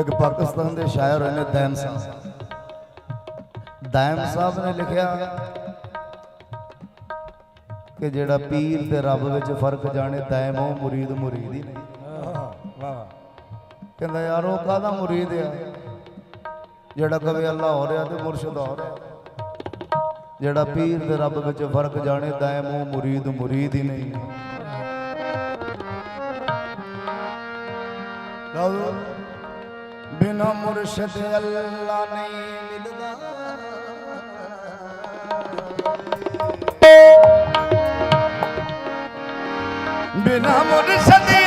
ਇੱਕ ਪਾਕਿਸਤਾਨ ਦੇ ਸ਼ਾਇਰ ਨੇ ਦੈਮ ਸਾਹਿਬ। ਦੈਮ ਸਾਹਿਬ ਨੇ ਲਿਖਿਆ ਕਿ ਜਿਹੜਾ ਪੀਰ ਤੇ ਰੱਬ ਵਿੱਚ ਫ਼ਰਕ ਜਾਣੇ ਦੈਮ ਉਹ ਮੁਰੀਦ ਮੁਰੀਦ ਹੀ ਨਹੀਂ। ਵਾਹ ਕਹਿੰਦਾ ਯਾਰ ਉਹ ਕਾਹਦਾ ਮੁਰੀਦ ਆ? ਜਿਹੜਾ ਕਵੇ ਅੱਲਾ ਹੋ ਰਿਹਾ ਤੇ ਮੁਰਸ਼ਿਦ ਹੋ ਰਿਹਾ ਜਿਹੜਾ ਪੀਰ ਤੇ ਰੱਬ ਵਿੱਚ ਫ਼ਰਕ ਜਾਣੇ ਦੈਮ ਉਹ ਮੁਰੀਦ ਮੁਰੀਦ ਹੀ ਨਹੀਂ। ਲਓ। ਬਿਨਾ ਮੁਰਸ਼ਿਦ ਅੱਲਾ ਨਹੀਂ ਮਿਲਦਾ ਬਿਨਾ ਮੁਰਸ਼ਿਦ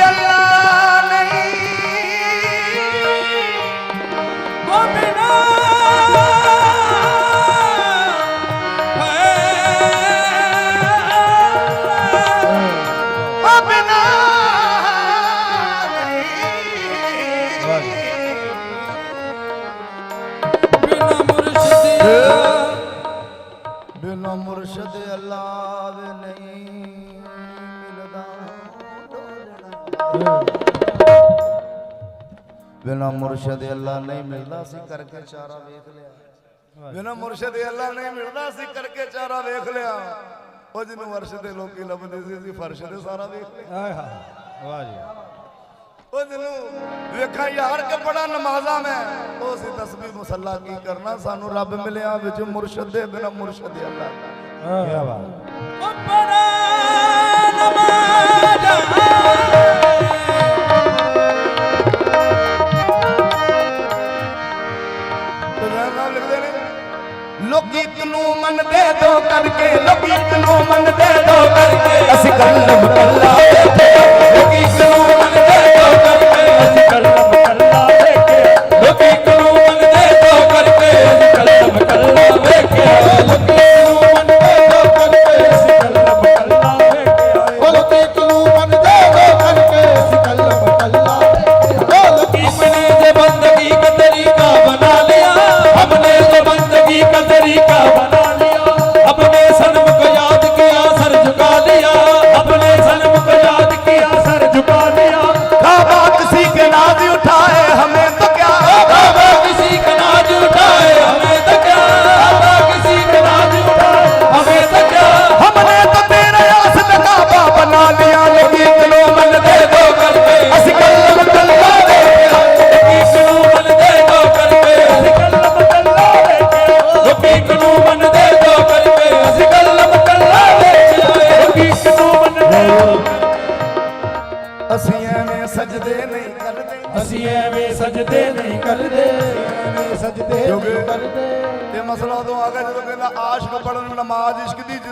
ਬਿਨਾ ਮੁਰਸ਼ਿਦ ਅੱਲਾ ਨਹੀਂ ਮਿਲਦਾ ਸੀ ਕਰਕੇ ਚਾਰਾ ਵੇਖ ਲਿਆ। ਬਿਨਾ ਮੁਰਸ਼ਿਦ ਅੱਲਾ ਨਹੀਂ ਮਿਲਦਾ ਸੀ ਕਰਕੇ ਚਾਰਾ ਵੇਖ ਲਿਆ। ਉਹ ਜਿਹਨੂੰ ਅਰਸ਼ ਤੇ ਲੋਕੀ ਲੱਭਦੇ ਸੀ ਅਸੀਂ ਫਰਸ਼ ਤੇ ਸਾਰਾ ਵੇਖ ਲਿਆ। ਆਏ ਹਾਂ ਵਾਹ ਜੀ। ਉਹ ਜਿਹਨੂੰ ਵੇਖਾਂ ਯਾਰ ਕਿ ਬੜਾ ਨਮਾਜ਼ਾਂ ਮੈਂ। ਉਹ ਸੀ ਤਸਬੀਹ ਮੁਸੱਲਾ ਕੀ ਕਰਨਾ ਸਾਨੂੰ ਰੱਬ ਮਿਲਿਆ ਵਿੱਚ ਮੁਰਸ਼ਿਦ ਦੇ ਬਿਨਾ ਮੁਰਸ਼ਿਦ ਅੱਲਾ। ਕੀ ਬਾਤ। ਉਹ ਬੜਾ ਨਮਾਜ਼ ਕਰਕੇ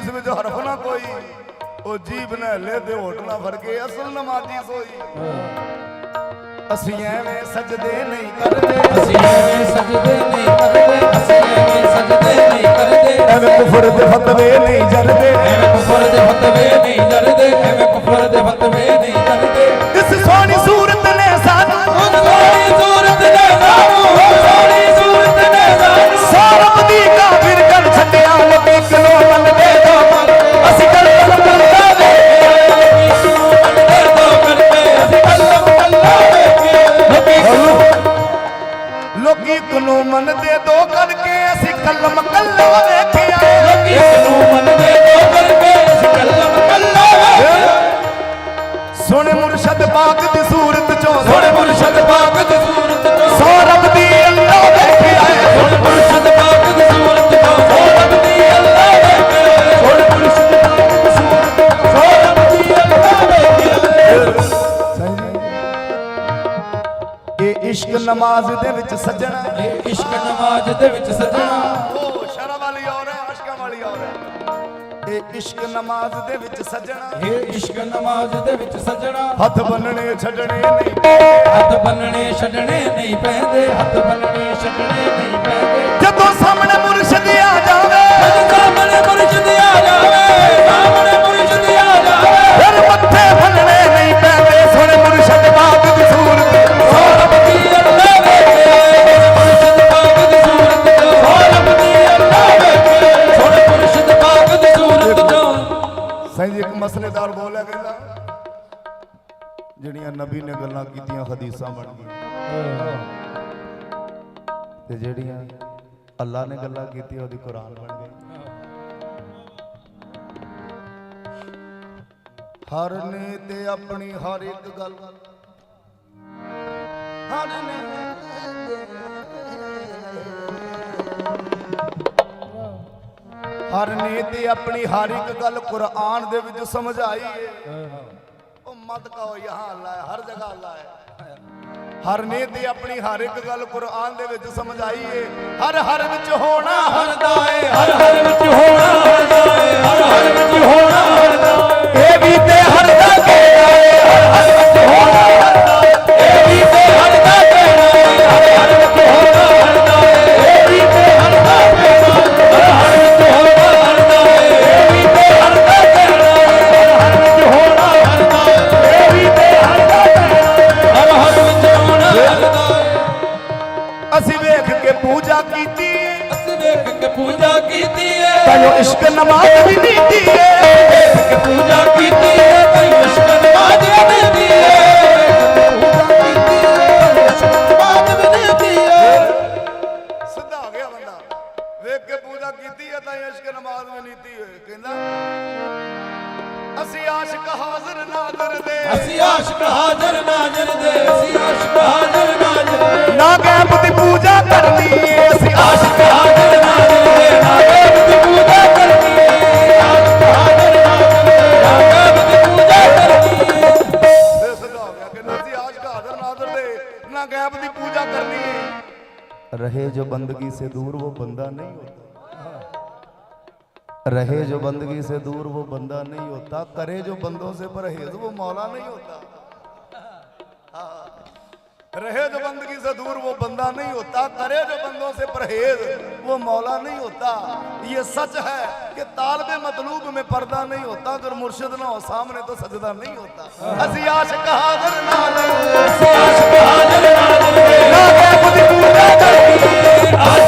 ਜਿਸ ਵਿੱਚ ਹਰਫ ਨਾ ਕੋਈ। ਉਹ ਜੀਬ ਨੇ ਲੈ ਤੇ ਹੋਟ ਨਾ ਫੜ ਕੇ ਅਸਲ ਨਮਾਜ਼ੀ ਸੋਈ। ਅਸੀਂ ਐਵੇਂ ਸਜਦੇ ਨਹੀਂ ਕਰਦੇ। ਅਸੀਂ ਐਵੇਂ ਸਜਦੇ ਨਹੀਂ ਕਰਦੇ ਅਸੀਂ ਐਵੇਂ ਸਜਦੇ ਨਹੀਂ ਕਰਦੇ। ਐਵੇਂ ਕੁਫਰ ਦੇ ਫਤਵੇ ਨਹੀਂ ਜਰਦੇ। ਐਵੇਂ ਕੁਫਰ ਦੇ ਫਤਵੇ ਨਹੀਂ ਡਰਦੇ ਐਵੇਂ ਕੁਫਰ ਦੇ ਫਤਵੇ ਨਮਾਜ਼ ਦੇ ਵਿੱਚ ਸੱਜਣਾ। ਇਸ਼ਕ ਨਮਾਜ਼ ਦੇ ਵਿੱਚ ਸਜਣਾ। ਉਹ ਸ਼ਰਮ ਵਾਲੀ ਔਰ ਹੈ ਅਸ਼ਕਾਂ ਵਾਲੀ ਔਰ ਹੈ। ਇਹ ਇਸ਼ਕ ਨਮਾਜ਼ ਦੇ ਵਿੱਚ ਸੱਜਣਾ। ਇਹ ਇਸ਼ਕ ਨਮਾਜ਼ ਦੇ ਵਿੱਚ ਸਜਣਾ। ਹੱਥ ਬੰਨਣੇ ਛੱਡਣੇ ਨਹੀਂ ਹੱਥ ਬੰਨਣੇ ਛੱਡਣੇ ਨਹੀਂ ਪੈਂਦੇ। ਹੱਥ ਬੰਨਣੇ ਛੱਡਣੇ ਨਹੀਂ ਪੈਂਦੇ। ਜਦੋਂ ਨਬੀ ਨੇ ਗੱਲਾਂ ਕੀਤੀਆਂ, ਹਦੀਸਾਂ ਬਣ ਗਈਆਂ। ਤੇ ਜਿਹੜੀਆਂ ਅੱਲਾ ਨੇ ਗੱਲਾਂ ਕੀਤੀਆਂ, ਉਹਦੀ ਕੁਰਾਨ ਬਣ ਗਈ। ਹਰ ਨੇ ਤੇ ਆਪਣੀ ਹਰ ਇੱਕ ਗੱਲ। ਹਰ ਨੇ ਹਰ ਨੇ ਤੇ ਆਪਣੀ ਹਰ ਇੱਕ ਗੱਲ ਕੁਰਾਨ ਦੇ ਵਿੱਚ ਸਮਝਾਈ ਏ। ਉਹ ਮਤ ਕਹੋ ਯਹਾਂ ਅੱਲਾ ਹੈ ਹਰ ਜਗ੍ਹਾ ਅੱਲਾ ਹਰ ਨੇ ਤੇ ਆਪਣੀ ਹਰ ਇੱਕ ਗੱਲ ਕੁਰਾਨ ਦੇ ਵਿੱਚ ਸਮਝਾਈ ਏ ਹਰ ਹਰ ਵਿੱਚ ਹੋਣਾ ਹਰਦਾ ਏ, ਹਰ ਹਰ ਵਿੱਚ ਹੋਣਾ ਹਰਦਾ ਏ, ਹਰ ਹਰ ਵਿੱਚ ਹੋਣਾ ਹਰਦਾ ਏ। ਇਹ ਵੀ ਤੇ ਹਰਦਾ ਅਸੀਂ ਵੇਖ ਕੇ ਪੂਜਾ ਕੀਤੀ ਏ। ਅਸੀਂ ਵੇਖ ਕੇ ਪੂਜਾ ਕੀਤੀ ਏ। ਤੈਨੂੰ ਇਸ਼ਕ ਨਮਾਜ਼ ਵੀ ਦਿੱਤੀ ਏ। ਵੇਖ ਕੇ ਪੂਜਾ ਕੀਤੀ ਏ। ਕਈ ਇਸ਼ਕ ਨਮਾਜ਼ ਦਿੰਦੀ ਏ। ਗਿਆ ਕਹਿੰਦਾ ਅਸੀਂ ਆਸ਼ਿਕ ਹਾਜ਼ਰ ਨਾਜ਼ਰ ਦੇ ਨਾ ਗੈਬ ਦੀ ਪੂਜਾ ਕਰਨੀ ਏ ਰਹੇ ਜੋ ਬੰਦਗੀ ਸੇ ਦੂਰ वो बंदा नहीं होता रहे जो बंदगी से दूर वो बंदा नहीं होता करे जो बंदों से परहेज वो मौला नहीं होता हाँ। रहे जो बंदगी से दूर वो बंदा नहीं होता करे जो बंदों से परहेज वो मौला नहीं होता ये सच है कि तालब मतलूब में पर्दा नहीं होता अगर मुर्शिद ना हो सामने तो सजदा नहीं होता हसी आशिक हाजिर आज